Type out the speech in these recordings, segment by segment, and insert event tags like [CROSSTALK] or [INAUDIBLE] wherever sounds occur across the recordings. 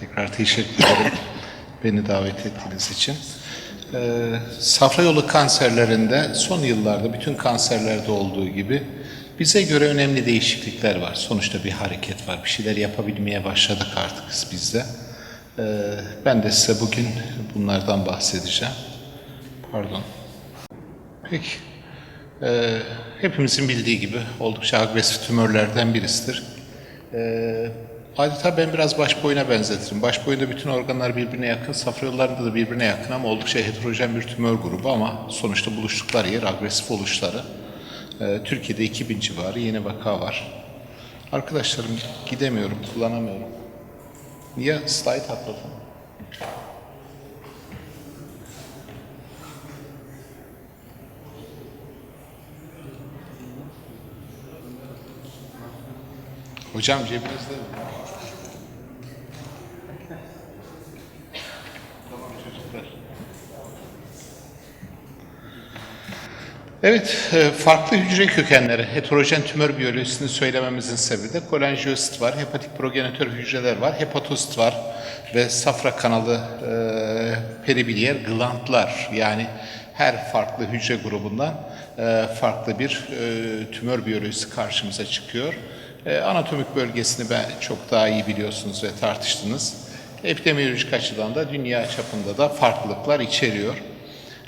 Tekrar teşekkür ederim beni davet ettiğiniz için. Ee, safra yolu kanserlerinde son yıllarda bütün kanserlerde olduğu gibi bize göre önemli değişiklikler var. Sonuçta bir hareket var. Bir şeyler yapabilmeye başladık artık biz de. Ee, ben de size bugün bunlardan bahsedeceğim. Pardon. Peki. Ee, hepimizin bildiği gibi oldukça agresif tümörlerden birisidir. Ee, adeta ben biraz baş boyuna benzetirim. Baş boyunda bütün organlar birbirine yakın, safra yollarında da birbirine yakın ama oldukça heterojen bir tümör grubu ama sonuçta buluştukları yer agresif oluşları. Ee, Türkiye'de 2000 civarı yeni vaka var. Arkadaşlarım gidemiyorum, kullanamıyorum. Niye slide atladın? Hocam cebinizde mi? Evet, e, farklı hücre kökenleri, heterojen tümör biyolojisini söylememizin sebebi de kolanjiyosit var, hepatik progenitör hücreler var, hepatosit var ve safra kanalı e, peribiliyer glandlar yani her farklı hücre grubundan e, farklı bir e, tümör biyolojisi karşımıza çıkıyor. E, anatomik bölgesini ben çok daha iyi biliyorsunuz ve tartıştınız. Epidemiyolojik açıdan da dünya çapında da farklılıklar içeriyor.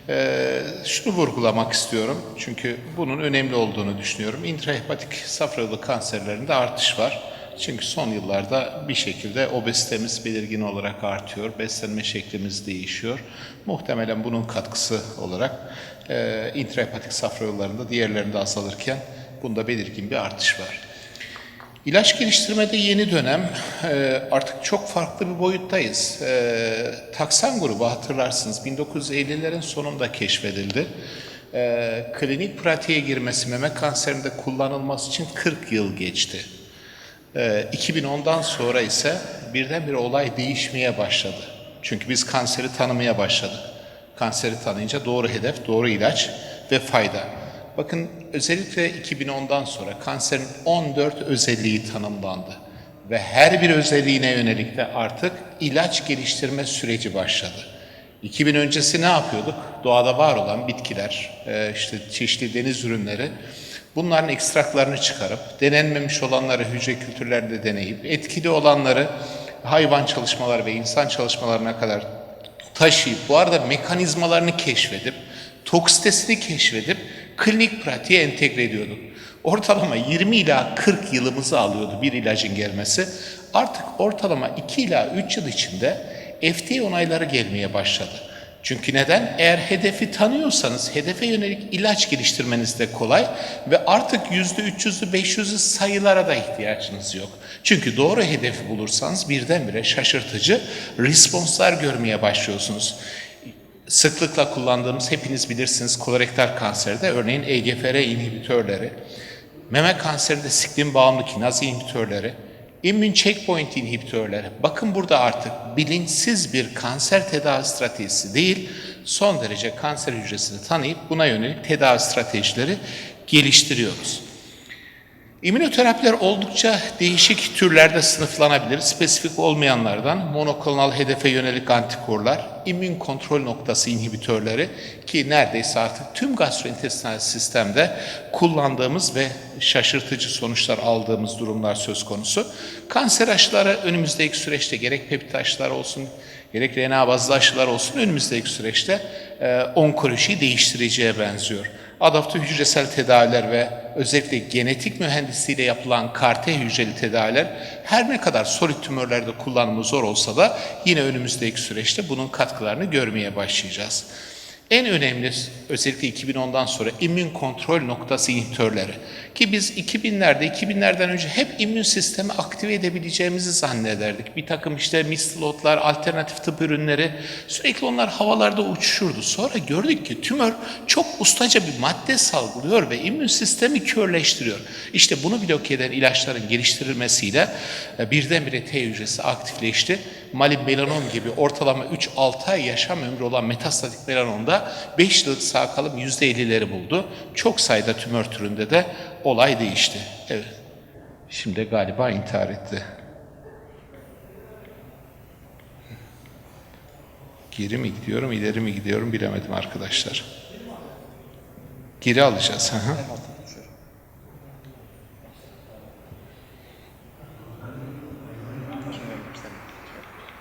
Ee, şunu vurgulamak istiyorum çünkü bunun önemli olduğunu düşünüyorum. İntrahepatik safra yolu kanserlerinde artış var. Çünkü son yıllarda bir şekilde obezitemiz belirgin olarak artıyor, beslenme şeklimiz değişiyor. Muhtemelen bunun katkısı olarak e, intrahepatik safra yollarında diğerlerinde azalırken bunda belirgin bir artış var. İlaç geliştirmede yeni dönem e, artık çok farklı bir boyuttayız. E, taksan grubu hatırlarsınız 1950'lerin sonunda keşfedildi. E, klinik pratiğe girmesi meme kanserinde kullanılması için 40 yıl geçti. E, 2010'dan sonra ise birdenbire olay değişmeye başladı. Çünkü biz kanseri tanımaya başladık. Kanseri tanıyınca doğru hedef, doğru ilaç ve fayda. Bakın özellikle 2010'dan sonra kanserin 14 özelliği tanımlandı ve her bir özelliğine yönelik de artık ilaç geliştirme süreci başladı. 2000 öncesi ne yapıyorduk? Doğada var olan bitkiler, e, işte çeşitli deniz ürünleri bunların ekstraklarını çıkarıp denenmemiş olanları hücre kültürlerinde deneyip etkili olanları hayvan çalışmaları ve insan çalışmalarına kadar taşıyıp bu arada mekanizmalarını keşfedip toksitesini keşfedip klinik pratiğe entegre ediyorduk. Ortalama 20 ila 40 yılımızı alıyordu bir ilacın gelmesi. Artık ortalama 2 ila 3 yıl içinde FDA onayları gelmeye başladı. Çünkü neden? Eğer hedefi tanıyorsanız hedefe yönelik ilaç geliştirmeniz de kolay ve artık %300'lü 500'lü sayılara da ihtiyacınız yok. Çünkü doğru hedefi bulursanız birdenbire şaşırtıcı responslar görmeye başlıyorsunuz sıklıkla kullandığımız hepiniz bilirsiniz kolorektal kanserde örneğin EGFR inhibitörleri, meme kanserinde siklin bağımlı kinaz inhibitörleri, immün checkpoint inhibitörleri. Bakın burada artık bilinçsiz bir kanser tedavi stratejisi değil, son derece kanser hücresini tanıyıp buna yönelik tedavi stratejileri geliştiriyoruz. İmmünoterapiler oldukça değişik türlerde sınıflanabilir. Spesifik olmayanlardan monoklonal hedefe yönelik antikorlar, immün kontrol noktası inhibitörleri ki neredeyse artık tüm gastrointestinal sistemde kullandığımız ve şaşırtıcı sonuçlar aldığımız durumlar söz konusu. Kanser aşıları önümüzdeki süreçte gerek peptit aşılar olsun, gerek RNA bazlı aşılar olsun önümüzdeki süreçte e, onkolojiyi değiştireceğe benziyor adaptif hücresel tedaviler ve özellikle genetik mühendisliğiyle yapılan karte hücreli tedaviler her ne kadar solid tümörlerde kullanımı zor olsa da yine önümüzdeki süreçte bunun katkılarını görmeye başlayacağız. En önemli özellikle 2010'dan sonra immün kontrol noktası inhibitörleri. Ki biz 2000'lerde, 2000'lerden önce hep immün sistemi aktive edebileceğimizi zannederdik. Bir takım işte mistlotlar, alternatif tıp ürünleri sürekli onlar havalarda uçuşurdu. Sonra gördük ki tümör çok ustaca bir madde salgılıyor ve immün sistemi körleştiriyor. İşte bunu bloke eden ilaçların geliştirilmesiyle e, birdenbire T hücresi aktifleşti. Malin melanom gibi ortalama 3-6 ay yaşam ömrü olan metastatik melanomda 5 yıllık sağ kalım %50'leri buldu. Çok sayıda tümör türünde de olay değişti. Evet. Şimdi galiba intihar etti. Geri mi gidiyorum, ileri mi gidiyorum bilemedim arkadaşlar. Geri alacağız. Hı.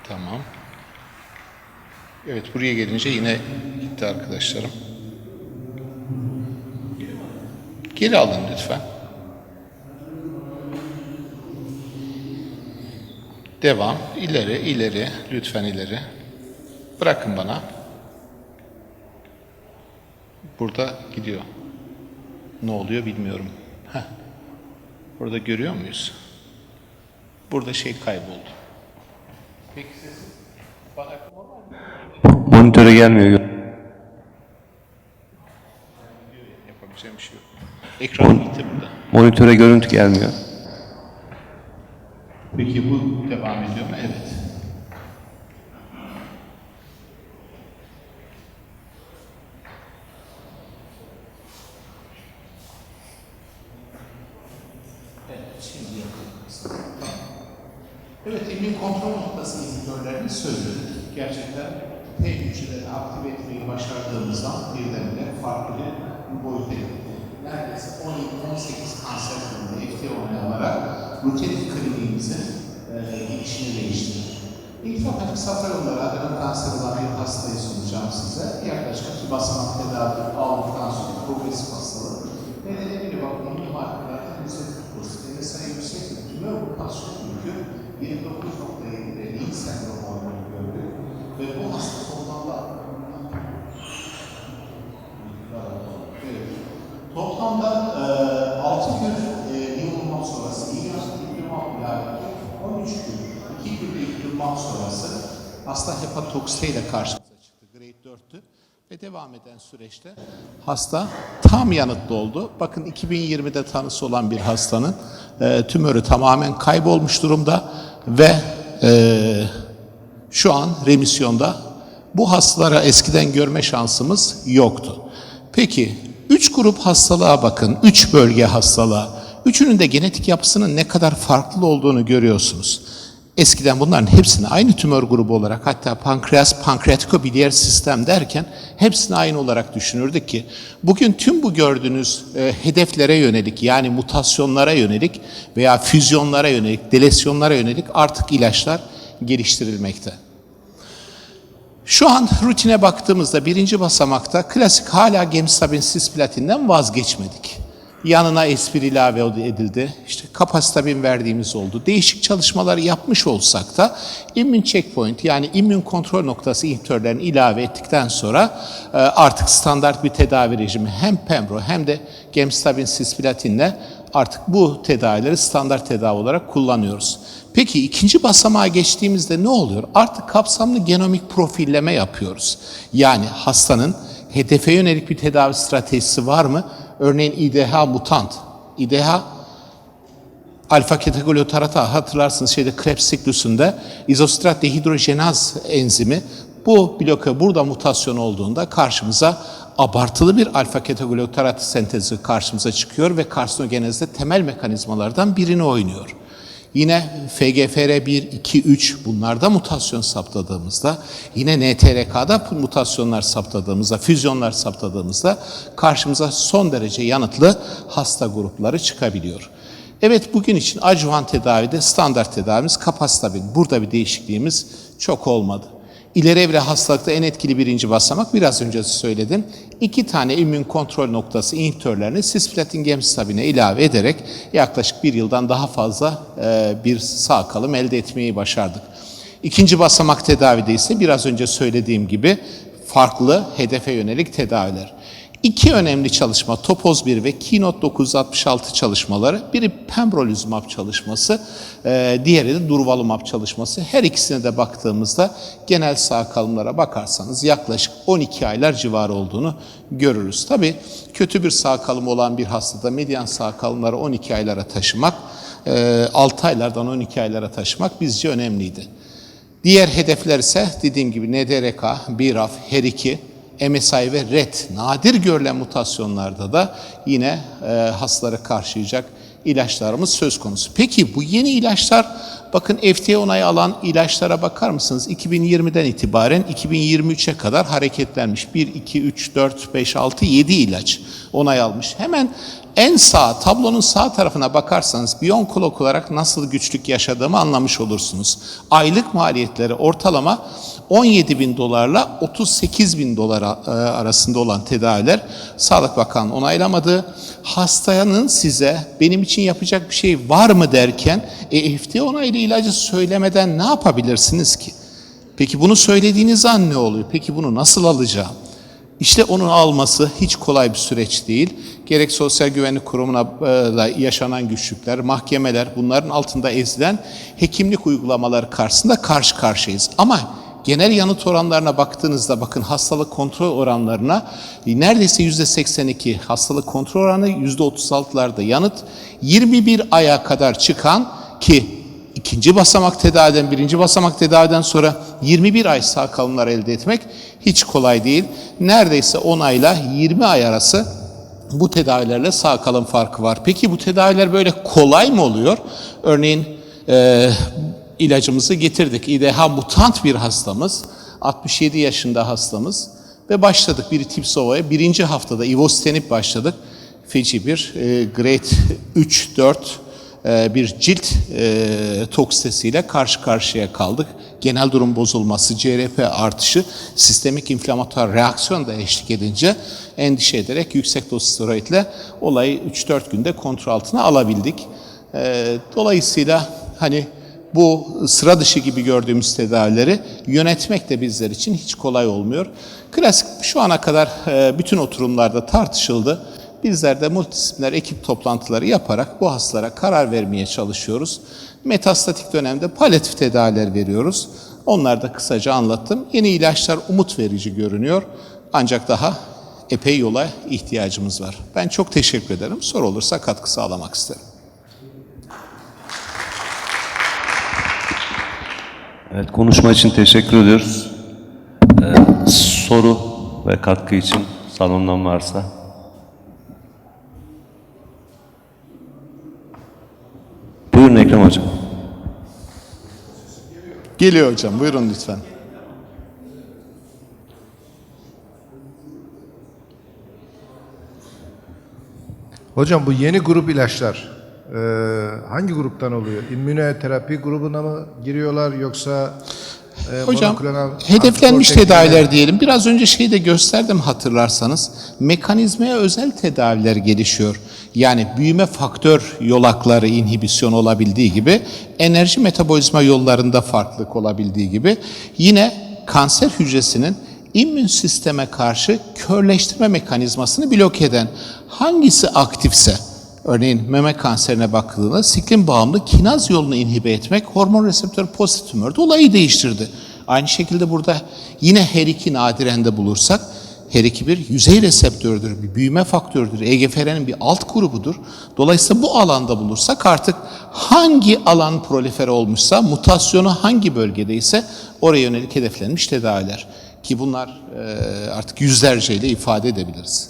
Tamam. Evet buraya gelince yine gitti arkadaşlarım. Geri alın lütfen. Devam. İleri, ileri. Lütfen ileri. Bırakın bana. Burada gidiyor. Ne oluyor bilmiyorum. Heh. Burada görüyor muyuz? Burada şey kayboldu. Peki sesim bana Monitöre gelmiyor. yapabileceğim bir şey yok. Ekran gitti burada. Monitöre görüntü gelmiyor. Peki bu devam ediyor mu? Evet. Evet, şimdi yapalım. Evet, emin kontrol noktası indikatörlerini söyledik. Gerçekten T hücreleri aktive etmeyi başardığımızdan birdenbire farklı bir boyuta gitti. Neredeyse 17-18 kanser türünde FT10 alarak rutin kliniğimizin e, gidişini değiştirdi. Yolları adenom kanseri olan bir hastayı sunacağım size. Yaklaşık iki basamak tedavi aldıktan sonra progresif hastalık. Nedeni bir bakımın markalarda yüksek pozitif. MSI yüksek bir tümör mutasyon yükü 29.7 ile Lean sendrom olduğunu gördük. Ve bu hasta toplamda Evet. Toplamda e, 6 gün e, yığılma sonrası, iyi yaşlı yıkılma yani 13 gün, 2 günde yıkılma sonrası hasta hepatoksite ile karşımıza çıktı. Grade 4'tü ve devam eden süreçte hasta tam yanıtlı oldu. Bakın 2020'de tanısı olan bir hastanın e, tümörü tamamen kaybolmuş durumda ve e, şu an remisyonda. Bu hastalara eskiden görme şansımız yoktu. Peki, üç grup hastalığa bakın, üç bölge hastalığa. Üçünün de genetik yapısının ne kadar farklı olduğunu görüyorsunuz. Eskiden bunların hepsini aynı tümör grubu olarak hatta pankreas, pankreatikobiliyer sistem derken hepsini aynı olarak düşünürdük ki bugün tüm bu gördüğünüz e, hedeflere yönelik yani mutasyonlara yönelik veya füzyonlara yönelik, delesyonlara yönelik artık ilaçlar geliştirilmekte. Şu an rutine baktığımızda birinci basamakta klasik hala gemcitabin cisplatinden vazgeçmedik. Yanına espri ilave edildi. İşte kapasitabin verdiğimiz oldu. Değişik çalışmalar yapmış olsak da immün checkpoint yani immün kontrol noktası inhibitörlerini ilave ettikten sonra e, artık standart bir tedavi rejimi hem pembro hem de gemcitabin cisplatinle artık bu tedavileri standart tedavi olarak kullanıyoruz. Peki ikinci basamağa geçtiğimizde ne oluyor? Artık kapsamlı genomik profilleme yapıyoruz. Yani hastanın hedefe yönelik bir tedavi stratejisi var mı? Örneğin IDH mutant. IDH alfa ketoglutarata hatırlarsınız şeyde Krebs siklusunda izostrat dehidrojenaz enzimi bu bloke burada mutasyon olduğunda karşımıza abartılı bir alfa ketoglutarata sentezi karşımıza çıkıyor ve karsinogenezde temel mekanizmalardan birini oynuyor. Yine FGFR1, 2, 3 bunlarda mutasyon saptadığımızda, yine NTRK'da mutasyonlar saptadığımızda, füzyonlar saptadığımızda karşımıza son derece yanıtlı hasta grupları çıkabiliyor. Evet bugün için adjuvan tedavide standart tedavimiz kapasitabin. Burada bir değişikliğimiz çok olmadı. İleri evre hastalıkta en etkili birinci basamak biraz önce söyledim. İki tane immün kontrol noktası inhibitörlerini cisplatin gemcitabine ilave ederek yaklaşık bir yıldan daha fazla e, bir sağ kalım elde etmeyi başardık. İkinci basamak tedavide ise biraz önce söylediğim gibi farklı hedefe yönelik tedaviler. İki önemli çalışma Topoz 1 ve Keynote 966 çalışmaları. Biri pembrolizumab çalışması, e, diğeri de durvalumab çalışması. Her ikisine de baktığımızda genel sağ kalımlara bakarsanız yaklaşık 12 aylar civarı olduğunu görürüz. Tabii kötü bir sağ kalım olan bir hastada medyan sağ kalımları 12 aylara taşımak, 6 aylardan 12 aylara taşımak bizce önemliydi. Diğer hedefler ise dediğim gibi NDRK, BRAF, HER2, MSI ve RET nadir görülen mutasyonlarda da yine e, hastaları karşılayacak ilaçlarımız söz konusu. Peki bu yeni ilaçlar bakın FDA onayı alan ilaçlara bakar mısınız? 2020'den itibaren 2023'e kadar hareketlenmiş. 1, 2, 3, 4, 5, 6, 7 ilaç onay almış. Hemen en sağ, tablonun sağ tarafına bakarsanız Bionclok olarak nasıl güçlük yaşadığımı anlamış olursunuz. Aylık maliyetleri ortalama 17 bin dolarla 38 bin dolar e, arasında olan tedaviler Sağlık Bakanlığı onaylamadı. Hastanın size benim için yapacak bir şey var mı derken e, FDA onaylı ilacı söylemeden ne yapabilirsiniz ki? Peki bunu söylediğiniz an ne oluyor? Peki bunu nasıl alacağım? İşte onun alması hiç kolay bir süreç değil. Gerek Sosyal Güvenlik Kurumu'na e, yaşanan güçlükler, mahkemeler bunların altında ezilen hekimlik uygulamaları karşısında karşı karşıyayız. Ama genel yanıt oranlarına baktığınızda bakın hastalık kontrol oranlarına neredeyse yüzde 82 hastalık kontrol oranı yüzde 36'larda yanıt 21 aya kadar çıkan ki ikinci basamak tedaviden, birinci basamak tedaviden sonra 21 ay sağ kalımlar elde etmek hiç kolay değil. Neredeyse 10 ayla 20 ay arası bu tedavilerle sağ kalım farkı var. Peki bu tedaviler böyle kolay mı oluyor? Örneğin e, ilacımızı getirdik. İDH mutant bir hastamız, 67 yaşında hastamız ve başladık bir tip sovaya. Birinci haftada ivostenip başladık. Feci bir e, grade 3-4 e, bir cilt e, toksitesiyle karşı karşıya kaldık. Genel durum bozulması, CRP artışı, sistemik inflamatuar reaksiyon da eşlik edince endişe ederek yüksek doz steroidle olayı 3-4 günde kontrol altına alabildik. E, Dolayısıyla hani bu sıra dışı gibi gördüğümüz tedavileri yönetmek de bizler için hiç kolay olmuyor. Klasik şu ana kadar e, bütün oturumlarda tartışıldı. Bizler de multidisipliner ekip toplantıları yaparak bu hastalara karar vermeye çalışıyoruz. Metastatik dönemde palyatif tedaviler veriyoruz. Onları da kısaca anlattım. Yeni ilaçlar umut verici görünüyor. Ancak daha epey yola ihtiyacımız var. Ben çok teşekkür ederim. Soru olursa katkı sağlamak isterim. Evet, konuşma için teşekkür ediyoruz. Ee, soru ve katkı için salondan varsa. Buyurun Ekrem Hocam. Geliyor hocam. Buyurun lütfen. Hocam bu yeni grup ilaçlar e, hangi gruptan oluyor? İmmünoterapi grubuna mı giriyorlar yoksa e, Hocam hedeflenmiş tedaviler diyelim. Biraz önce şeyi de gösterdim hatırlarsanız. Mekanizmaya özel tedaviler gelişiyor. Yani büyüme faktör yolakları inhibisyon olabildiği gibi enerji metabolizma yollarında farklılık olabildiği gibi yine kanser hücresinin immün sisteme karşı körleştirme mekanizmasını blok eden hangisi aktifse Örneğin meme kanserine bakıldığında siklin bağımlı kinaz yolunu inhibe etmek hormon reseptör pozitif tümörde olayı değiştirdi. Aynı şekilde burada yine her iki nadirende bulursak her iki bir yüzey reseptördür, bir büyüme faktörüdür. EGFR'nin bir alt grubudur. Dolayısıyla bu alanda bulursak artık hangi alan prolifere olmuşsa, mutasyonu hangi bölgedeyse oraya yönelik hedeflenmiş tedaviler. Ki bunlar eee, artık yüzlerceyle ifade edebiliriz.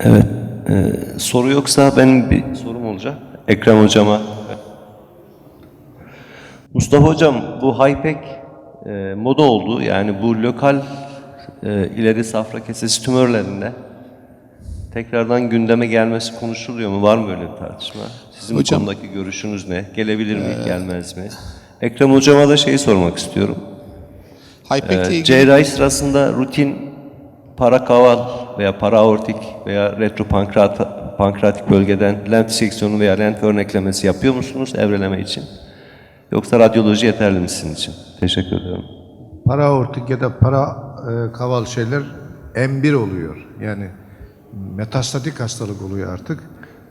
Evet, e, soru yoksa benim bir sorum olacak. Ekrem Hocama. Mustafa Hocam, bu HIPEC e, moda oldu. Yani bu lokal e, ileri safra kesesi tümörlerinde tekrardan gündeme gelmesi konuşuluyor mu? Var mı öyle bir tartışma? Sizin bu Hocam- konudaki görüşünüz ne? Gelebilir mi, gelmez mi? Ekrem Hocama da şeyi sormak istiyorum. Hypek'le Ee, ilgili cerrahi sırasında rutin parakaval veya paraortik veya retropankreatik bölgeden lent diseksiyonu veya lent örneklemesi yapıyor musunuz evreleme için? Yoksa radyoloji yeterli mi sizin için? Teşekkür ederim. Paraortik ya da para e, kaval şeyler M1 oluyor. Yani metastatik hastalık oluyor artık.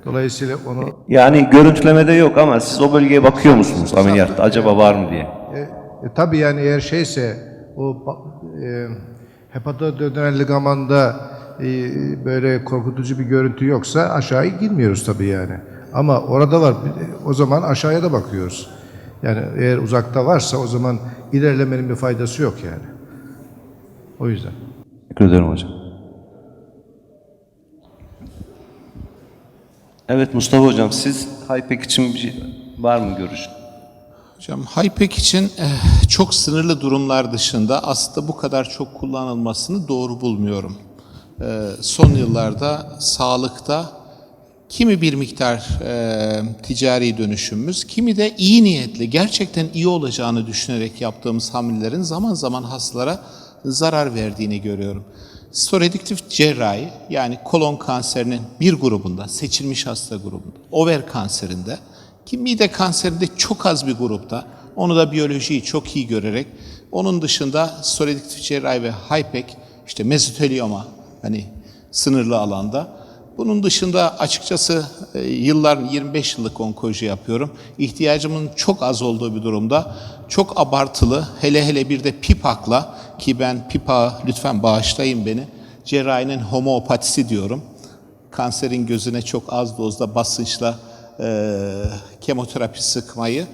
Dolayısıyla onu Yani görüntülemede yok ama siz o bölgeye bakıyor musunuz ameliyatta? Acaba var mı diye? E, e, tabii yani eğer şeyse o e, hepatodöner ligamanda e, böyle korkutucu bir görüntü yoksa aşağıya girmiyoruz tabii yani. Ama orada var o zaman aşağıya da bakıyoruz. Yani eğer uzakta varsa o zaman ilerlemenin bir faydası yok yani. O yüzden. Teşekkür ederim hocam. Evet Mustafa Hocam siz HIPEC için bir şey var mı görüş? Hocam HIPEC için eh, çok sınırlı durumlar dışında aslında bu kadar çok kullanılmasını doğru bulmuyorum. Eh, son yıllarda sağlıkta kimi bir miktar eh, ticari dönüşümümüz, kimi de iyi niyetli, gerçekten iyi olacağını düşünerek yaptığımız hamlelerin zaman zaman hastalara zarar verdiğini görüyorum. Storediktif cerrahi yani kolon kanserinin bir grubunda, seçilmiş hasta grubunda, over kanserinde ki mide kanserinde çok az bir grupta, onu da biyolojiyi çok iyi görerek, onun dışında storediktif cerrahi ve HIPEC, işte mezotelioma hani sınırlı alanda. Bunun dışında açıkçası e, yıllar 25 yıllık onkoloji yapıyorum. İhtiyacımın çok az olduğu bir durumda çok abartılı hele hele bir de PIPAK'la ki ben PIPA lütfen bağışlayın beni cerrahinin homeopatisi diyorum kanserin gözüne çok az dozda basınçla e, kemoterapi sıkmayı.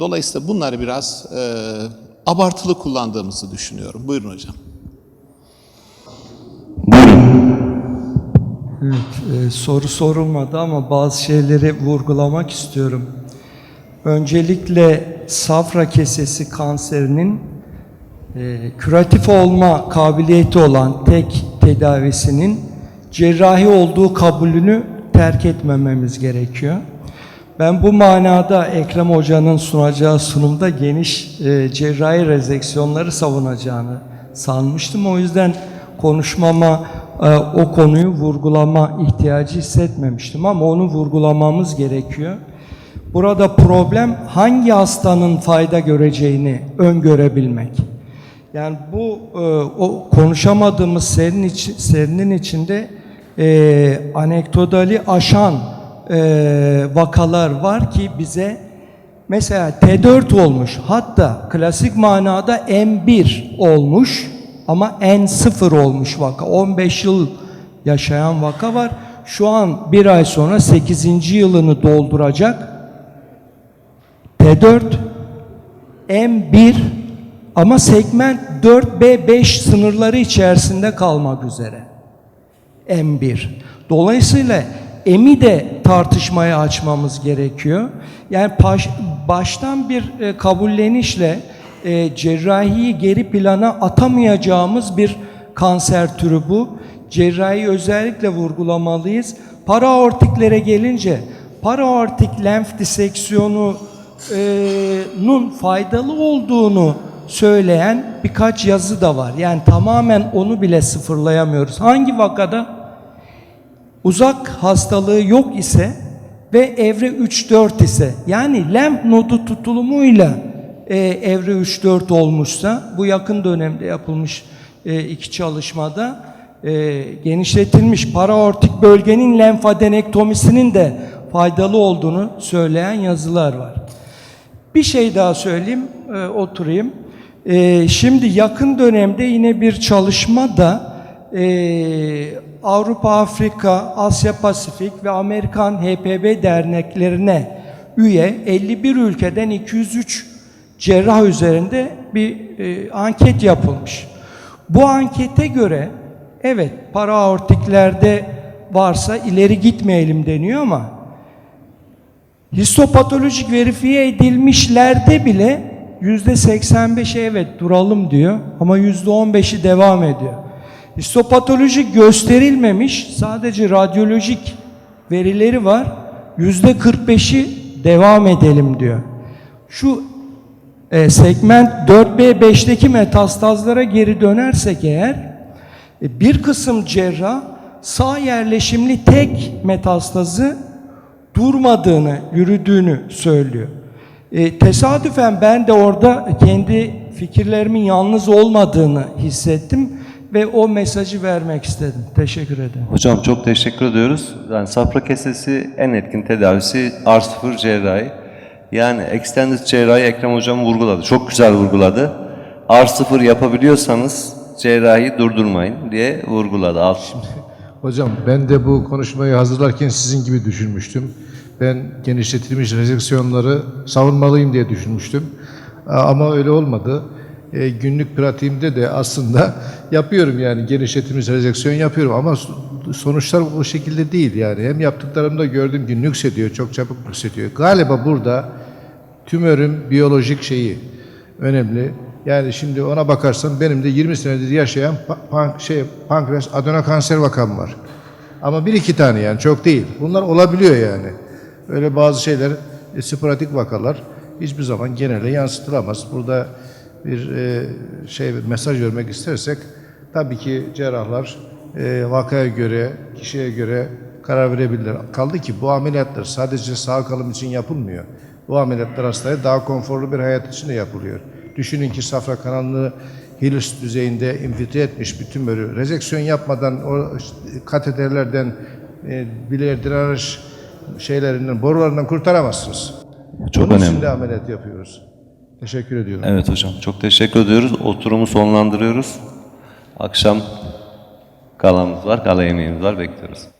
Dolayısıyla bunları biraz e, abartılı kullandığımızı düşünüyorum. Buyurun hocam. Evet, e, soru sorulmadı ama bazı şeyleri vurgulamak istiyorum. Öncelikle safra kesesi kanserinin e, küratif olma kabiliyeti olan tek tedavisinin cerrahi olduğu kabulünü terk etmememiz gerekiyor. Ben bu manada Ekrem Hoca'nın sunacağı sunumda geniş e, cerrahi rezeksiyonları savunacağını sanmıştım. O yüzden konuşmama e, o konuyu vurgulama ihtiyacı hissetmemiştim ama onu vurgulamamız gerekiyor. Burada problem hangi hastanın fayda göreceğini öngörebilmek. Yani bu e, o konuşamadığımız serinin, içi, serinin içinde e, anekdotali aşan e, vakalar var ki bize mesela T4 olmuş hatta klasik manada M1 olmuş ama N0 olmuş vaka 15 yıl yaşayan vaka var. Şu an bir ay sonra 8. yılını dolduracak T4 M1 ama segment 4B5 sınırları içerisinde kalmak üzere. M1. Dolayısıyla M'i de tartışmaya açmamız gerekiyor. Yani baş, baştan bir e, kabullenişle e, cerrahiyi geri plana atamayacağımız bir kanser türü bu. Cerrahi özellikle vurgulamalıyız. Paraortiklere gelince paraortik lenf diseksiyonu e, nun faydalı olduğunu söyleyen birkaç yazı da var. Yani tamamen onu bile sıfırlayamıyoruz. Hangi vakada uzak hastalığı yok ise ve evre 3-4 ise yani lenf nodu tutulumuyla e, evre 3-4 olmuşsa bu yakın dönemde yapılmış e, iki çalışmada e, genişletilmiş paraortik bölgenin lenfadenektomisinin de faydalı olduğunu söyleyen yazılar var. Bir şey daha söyleyeyim, e, oturayım. E, şimdi yakın dönemde yine bir çalışma da e, Avrupa, Afrika, Asya Pasifik ve Amerikan HPV derneklerine üye 51 ülkeden 203 cerrah üzerinde bir e, anket yapılmış. Bu ankete göre evet paraortiklerde varsa ileri gitmeyelim deniyor ama histopatolojik verifiye edilmişlerde bile yüzde 85'e evet duralım diyor ama yüzde 15'i devam ediyor. Histopatolojik gösterilmemiş sadece radyolojik verileri var. Yüzde 45'i devam edelim diyor. Şu e, segment 4B5'teki metastazlara geri dönersek eğer e, bir kısım cerrah sağ yerleşimli tek metastazı durmadığını, yürüdüğünü söylüyor. E, tesadüfen ben de orada kendi fikirlerimin yalnız olmadığını hissettim ve o mesajı vermek istedim. Teşekkür ederim. Hocam çok teşekkür ediyoruz. Yani safra kesesi en etkin tedavisi R0 cerrahi. Yani extended cerrahi Ekrem Hocam vurguladı. Çok güzel vurguladı. R0 yapabiliyorsanız cerrahi durdurmayın diye vurguladı. Alt. Hocam ben de bu konuşmayı hazırlarken sizin gibi düşünmüştüm. Ben genişletilmiş rezeksiyonları savunmalıyım diye düşünmüştüm. Ama öyle olmadı. E, günlük pratiğimde de aslında [LAUGHS] yapıyorum yani genişletilmiş rezeksiyon yapıyorum ama sonuçlar o şekilde değil yani. Hem yaptıklarımda gördüm ki nüksediyor, çok çabuk nüksediyor. Galiba burada tümörün biyolojik şeyi önemli. Yani şimdi ona bakarsan benim de 20 senedir yaşayan pa- pan- şey pankreas adenokanser vakam var. Ama bir iki tane yani çok değil. Bunlar olabiliyor yani. Öyle bazı şeyler e, sporadik vakalar hiçbir zaman genele yansıtılamaz. Burada bir e, şey mesaj vermek istersek tabii ki cerrahlar e, vakaya göre, kişiye göre karar verebilirler. Kaldı ki bu ameliyatlar sadece sağ kalım için yapılmıyor. Bu ameliyatlar hastaya daha konforlu bir hayat için de yapılıyor. Düşünün ki safra kanalını Hillers düzeyinde infiltre etmiş bir tümörü rezeksiyon yapmadan o kateterlerden e, bileğe drenaj şeylerinden, borularından kurtaramazsınız. Çok Bunun için önemli. de ameliyat yapıyoruz. Teşekkür ediyorum. Evet hocam. Çok teşekkür ediyoruz. Oturumu sonlandırıyoruz. Akşam galamız var, gala yemeğimiz var. Bekliyoruz.